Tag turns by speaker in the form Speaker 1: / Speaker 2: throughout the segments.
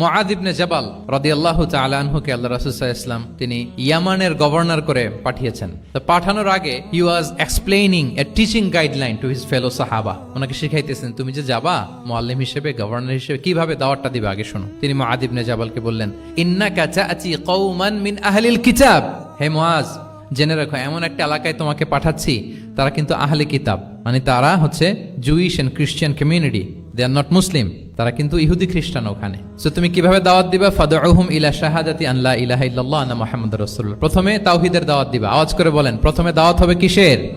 Speaker 1: Muadh ইবনে জাবাল রাদিয়াল্লাহু তাআলা আনহুকে আল্লাহ আলাইহি ওয়াসাল্লাম তিনি ইয়ামানের গভর্নর করে পাঠিয়েছেন। তো পাঠানোর আগে he was explaining a teaching guideline to his fellow সাহাবা। ওনাকে শিখাইতেছেন, তুমি যে যাবা মুআল্লিম হিসেবে, গভর্নর হিসেবে, কীভাবে দাওয়াতটা দিবে আগে শোনো? তিনি মুআদ ইবনে জাবালকে বললেন, ইন্নাকা তাআতি কওমান মিন আহলিল কিতাব। হে মুআজ জেনে রাখো, এমন একটা এলাকায় তোমাকে পাঠাচ্ছি, তারা কিন্তু আহলে কিতাব। মানে তারা হচ্ছে Jewish and Christian community they are not Muslim তারা কিন্তু ইহুদি খ্রিস্টান ওখানে। সো তুমি কীভাবে দাওয়াত দিবা? ফাদউহুম ইলা শাহাদাতি আল্লাহ ইলাহা ইল্লাল্লাহ, আন্না রাসূলুল্লাহ। প্রথমে তাওহীদের দাওয়াত দিবা। আওয়াজ করে বলেন, প্রথমে দাওয়াত হবে কিসের?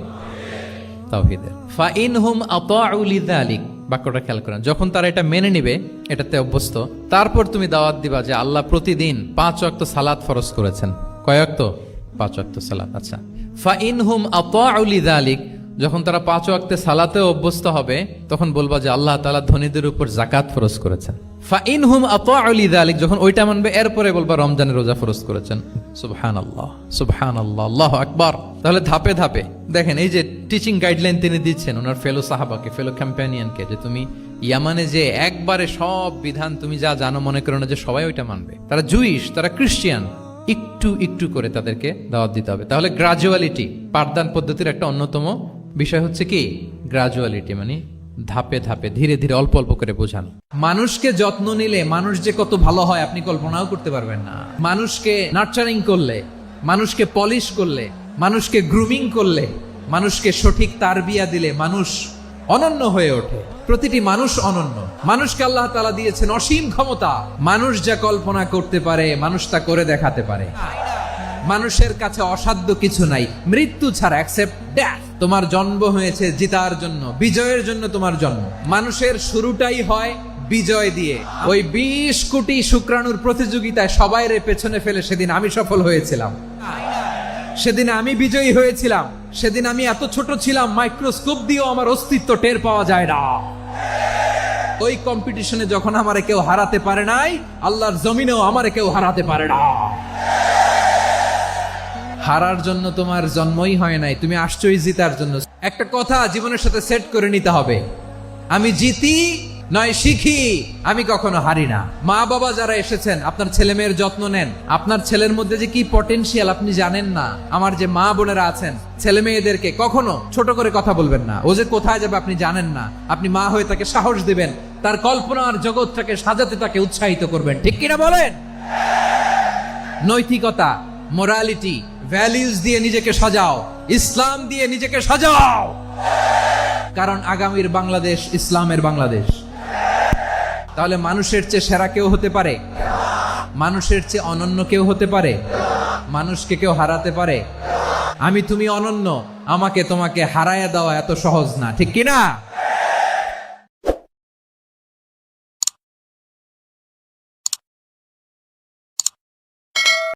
Speaker 1: তাওহীদের। ফা ইনহুম আতাউ লিযালিক। বাক্যটা খেয়াল করেন, যখন তারা এটা মেনে নিবে, এটাতে অভ্যস্ত, তারপর তুমি দাওয়াত দিবা যে আল্লাহ প্রতিদিন পাঁচ ওয়াক্ত সালাত ফরজ করেছেন। কয় ওয়াক্ত? পাঁচ ওয়াক্ত সালাত আচ্ছা। ফা ইনহুম আতাউ লিযালিক যখন তারা পাঁচ ওয়াক্তে সালাতে অভ্যস্ত হবে, তখন বলবা যে আল্লাহ তাআলা ধনীদের উপর জাকাত ফরজ করেছেন। ফা ইনহুম আতাউ লিযালিক, যখন ওইটা মানবে, এরপরে বলবা রমজানের রোজা ফরজ করেছেন। সুবহানাল্লাহ সুবহানাল্লাহ, আল্লাহু আকবার। তাহলে ধাপে ধাপে, দেখেন এই যে টিচিং গাইডলাইন তিনি দিচ্ছেন, ওনার ফেলো সাহাবাকে ফেলো ক্যাম্পেনিয়ানকে যে তুমি ইয়ামানে যে একবারে সব বিধান, তুমি যা জানো, মনে করো না যে সবাই ওইটা মানবে। তারা জুইশ তারা ক্রিশ্চিয়ান একটু একটু করে তাদেরকে দাওয়াত দিতে হবে। তাহলে গ্রাজুয়ালিটি পাঠদান পদ্ধতির একটা অন্যতম বিষয় হচ্ছে কি? গ্রাজুয়ালিটি মানে ধাপে ধাপে, ধীরে ধীরে, অল্প অল্প করে বোঝানো। মানুষকে যত্ন নিলে মানুষ যে কত ভালো হয় আপনি কল্পনাও করতে পারবেন না। মানুষকে নার্চারিং করলে, মানুষকে পলিশ করলে, মানুষকে গ্রুমিং করলে, মানুষকে সঠিক তারবিয়া দিলে মানুষ অনন্য হয়ে ওঠে। প্রতিটি মানুষ অনন্য। মানুষকে আল্লাহ তালা দিয়েছেন অসীম ক্ষমতা। মানুষ যা কল্পনা করতে পারে, মানুষ তা করে দেখাতে পারে। মানুষের কাছে অসাধ্য কিছু নাই। মৃত্যু ছাড়া অ্যাকসেপ্ট ড্যাথ তোমার জন্ম হয়েছে জিতার জন্য, বিজয়ের জন্য তোমার জন্ম। মানুষের শুরুটাই হয় বিজয় দিয়ে। ওই বিশ কোটি শুক্রাণুর প্রতিযোগিতায় সবাই রে পেছনে ফেলে সেদিন আমি সফল হয়েছিলাম। সেদিন আমি বিজয়ী হয়েছিলাম। সেদিন আমি এত ছোট ছিলাম মাইক্রোস্কোপ দিয়েও আমার অস্তিত্ব টের পাওয়া যায় না। ওই কম্পিটিশনে যখন আমারে কেউ হারাতে পারে নাই, আল্লাহর জমিনেও আমারে কেউ হারাতে পারে না। হারার জন্য তোমার জন্মই হয় নাই, তুমি আসছোই জিতার জন্য। একটা কথা জীবনের সাথে সেট করে নিতে হবে। আমি জিতি নয় শিখি, আমি কখনো হারি না। মা বাবা যারা এসেছেন, আপনার ছেলে মেয়ের যত্ন নেন। আপনার ছেলের মধ্যে যে কি পটেনশিয়াল আপনি জানেন না। আমার যে মা বোনেরা আছেন, ছেলে মেয়েদেরকে কখনো ছোট করে কথা বলবেন না। ও যে কোথায় যাবে আপনি জানেন না। আপনি মা হয়ে তাকে সাহস দিবেন, তার কল্পনার জগৎটাকে সাজাতে তাকে উৎসাহিত করবেন। ঠিক কিনা বলেন? নৈতিকতা মোরালিটি ভ্যালিউজ দিয়ে নিজেকে সাজাও। ইসলাম দিয়ে নিজেকে সাজাও। কারণ আগামীর বাংলাদেশ ইসলামের বাংলাদেশ। তাহলে মানুষের চেয়ে সেরা কেউ হতে পারে? মানুষের চেয়ে অনন্য কেউ হতে পারে? মানুষকে কেউ হারাতে পারে? আমি তুমি অনন্য, আমাকে তোমাকে হারায়া দেওয়া এত সহজ না, ঠিক কিনা?